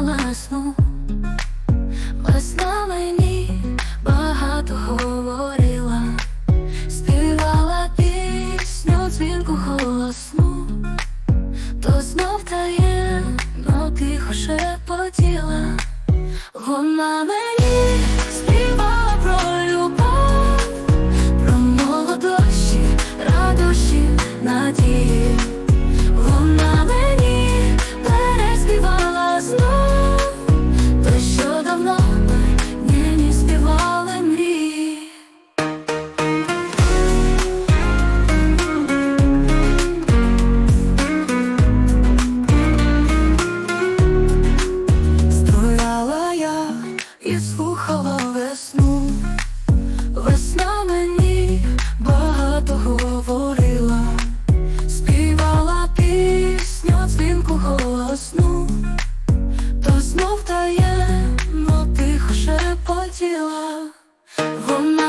весну, весна мені багато говорила, співала пісню дзвінку голосну, то знов таємно тихо шепотіла, вона мені співала про любов, про молодощі, радощі, надії. тіла. Вона